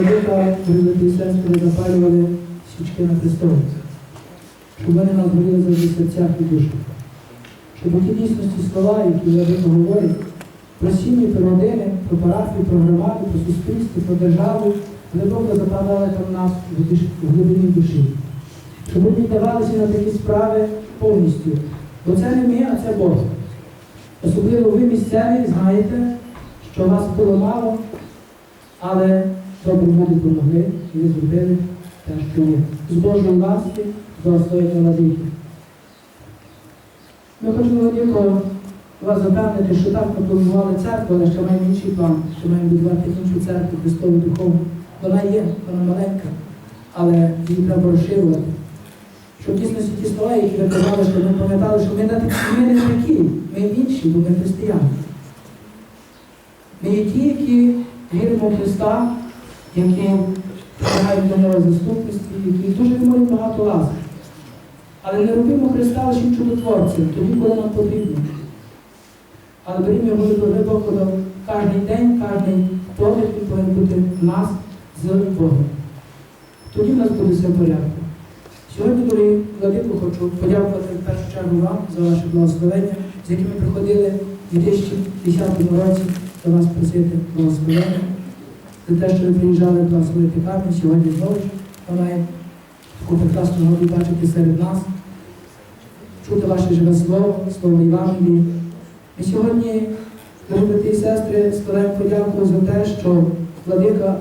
владика, брати і запалювали свічки на Христові. Щоб вони нас горіли завжди серцях і душах. Щоб у ті дійсності слова, які владика говорить, про сім'ї, про родини, про парафію, про громаду, про суспільство, про державу, глибоко западали там нас в глибині душі. Щоб ми віддавалися на такі справи повністю. Бо це не ми, а це Бог. Особливо ви місцеві знаєте, що вас було мало, але добрі люди допомогли ви зробили те, що є. З Божої ласки благословення владики. Ми хочемо Владико, вас запевнити, що так ми планували церкву, але ще маємо інший план, що маємо будувати іншу церкву Христову Духовну. Вона є, вона маленька, але її треба розширювати. Щоб дійсно ті слова, які ви казали, що ми пам'ятали, що ми, не такі- ми не такі, ми інші, бо ми християни. Ми є ті, які віримо в Христа, які приймають до нього заступництві, які дуже молять багато ласки. Але не робимо Христа лише чудотворцем, тоді, коли нам потрібно. Але берімо його глибоко до кожен день, кожен погляд він повинен бути в нас з Богом. Тоді в нас буде все в порядку. Сьогодні, дорогі владику, хочу подякувати в першу чергу вам за ваше благословення, з якими приходили в 2010 році до вас просити благословення, за те, що ви приїжджали до благословити камінь, сьогодні знову маємо таку прекрасну нагоду бачити серед нас, чути ваше живе слово, слово Євангелії. І сьогодні, дорогі брати і сестри, складаємо подяку за те, що владика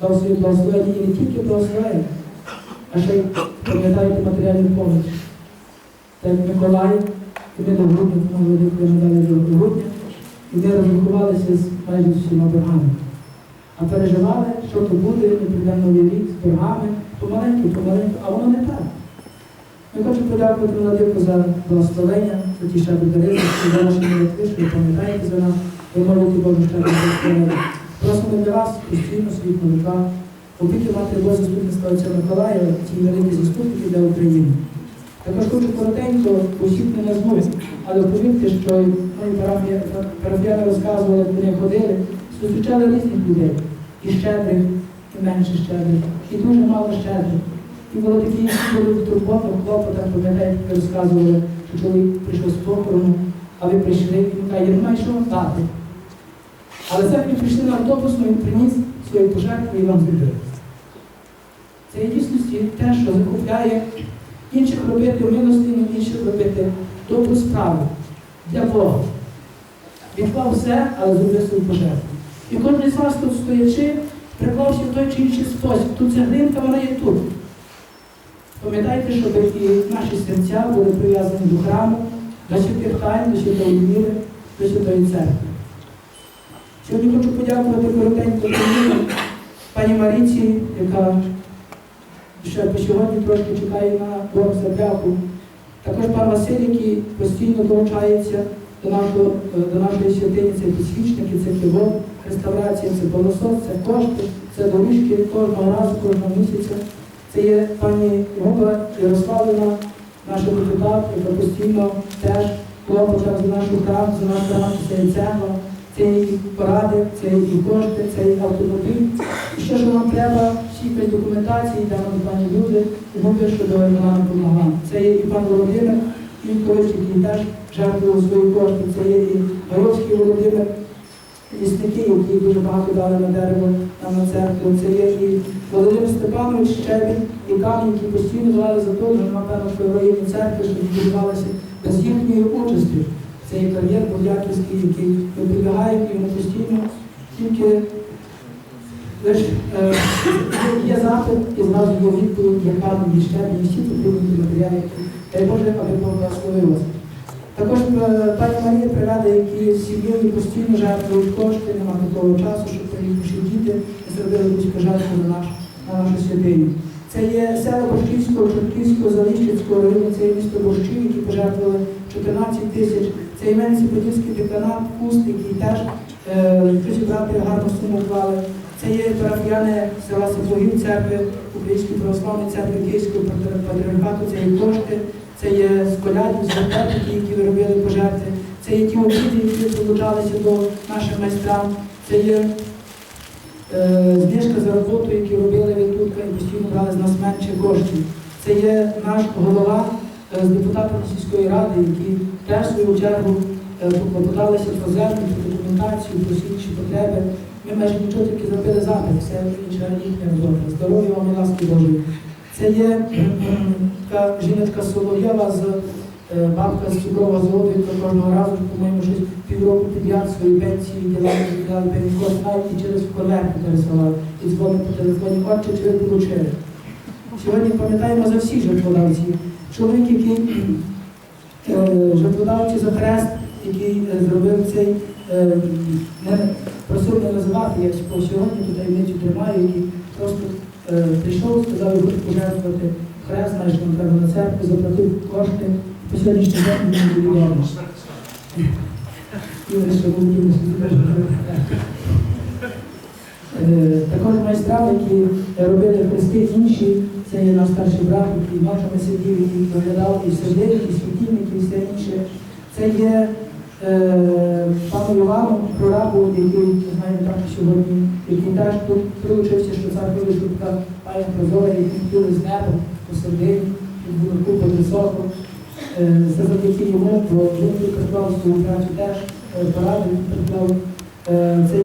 дав своє благословення і не тільки благословення, а ще й пам'ятаєте матеріальну допомогу. Так як Миколай, і ми до грудня, тому владикою надали до грудня, і ми розрахувалися з майже всіма боргами. А переживали, що то буде, не прийде новий рік з боргами, помаленьку, помаленьку, а воно не так. Ми хочемо подякувати Владику за благословення, за ті щедрі дари, за ваші молитви, що ви пам'ятаєте за нас, ви молите Божу щедру благословення. Просимо для вас постійно своїх молитвах, опіки мати Божа заступництва отця Миколая, ті великі заступники для України. Також хочу коротенько, усіх не назву, але повірте, що мої парафіяни розказували, як вони ходили, зустрічали різних людей, і щедрих, і менше щедрих, і дуже мало щедрих. І було такі, були в турботах, клопотах, пам'ятаєте, ви розказували, що чоловік прийшов з похорону, а ви прийшли, він каже, я не маю що вам дати. Але це ви прийшли на автобус, він приніс свої пожертви і вам зробили. Це є дійсності те, що закупляє інших робити милостину, інших робити добру справу для Бога. Відклав все, але зробив свою пожертву. І кожен з вас тут стоячи, приклався в той чи інший спосіб. Тут цеглинка, вона є тут. Пам'ятайте, щоб і наші серця були прив'язані до храму, до святих тайн, до святої віри, до святої церкви. Сьогодні хочу подякувати коротенько пані- Маріці, яка ще по сьогодні трошки чекає на Бог за дяку. Також пан Василь, який постійно долучається до, нашого, до нашої святині, це підсвічники, це кивок, реставрація, це пилосос, це кошти, це доріжки кожного разу, кожного місяця. Це є пані Губа Ярославівна, наша депутат, яка постійно теж клопотах за нашу храм, за наш храм, це є цегла, це є і поради, це і кошти, це є автомобіль. І що нам треба, всі документації, йдемо до пані Люди, Губи, що до нам допомагає. Це є і пан Володимир Ількович, який теж жертвував свої кошти, це є і Горівський Володимир, лісники, які дуже багато дали на дерево нам на церкву. Це є і Володимир Степанович Щебін, і камінь, які постійно давали за те, що напевно, що в районі церкви, що відбувалося без їхньої участі. Це є кар'єр Буряківський, який ми прибігаємо, і вони постійно тільки лише е, є запит і зразу є відповідь, є камінь, є і всі потрібні матеріали. Дай Боже, аби Бог благословив вас. Також е, пані Марія Прирада, які сім'єю постійно жертвують кошти, немає такого часу, щоб їхні діти зробили якусь пожертву на, наш, на нашу святиню. Це є село Борщівського, Чортківського, Заліщицького району, це є місто Борщів, які пожертвували 14 тисяч. Це іменці Подільський деканат, Куст, який теж е, брати гарну суму вклали. Це є парафіяни села Сапогів, церкви Української православної церкви Київського патріархату, це є кошти, це є з колядів, які виробили пожертви, це є ті обіди, які долучалися до наших майстрам, це є е, знижка за роботу, які робили ви тут і постійно брали з нас менше коштів. Це є наш голова е, з депутатами сільської ради, які теж свою чергу е, попиталися про землю, про документацію, про всі інші потреби. Ми майже нічого тільки зробили запит, все інша їхня робота. Здоров'я вам і ласки Божої. Це є така жіночка Солов'єва з е, бабка з цукрового заводу, яка кожного разу, по-моєму, щось півроку підряд свої пенсії діла, діла навіть і через конверти пересилали. І дзвонить по телефоні, отче, чи ви получили. Сьогодні пам'ятаємо за всіх жертводавців. Чоловік, який е, жертводавці за хрест, який е, зробив цей, не просив не називати, я по сьогодні тут таємницю тримаю, який просто е, прийшов, сказав, я хочу пожертвувати хрест, знаєш, нам треба на церкву, заплатив кошти. По сьогоднішній день він буде відомо. Що Е, Також майстра, які робили хрести інші, це є наш старший брат, який ночами сидів і доглядав і сердик, і світильник, і все інше. Це є пану Івану, прорабу, який знаємо так сьогодні, який теж тут приучився, що цар вишутка пані прозоре, який втіли з неба тут було купа високо. Е, Це завдяки йому, бо він використовував свою працю теж е, поради, він е, цей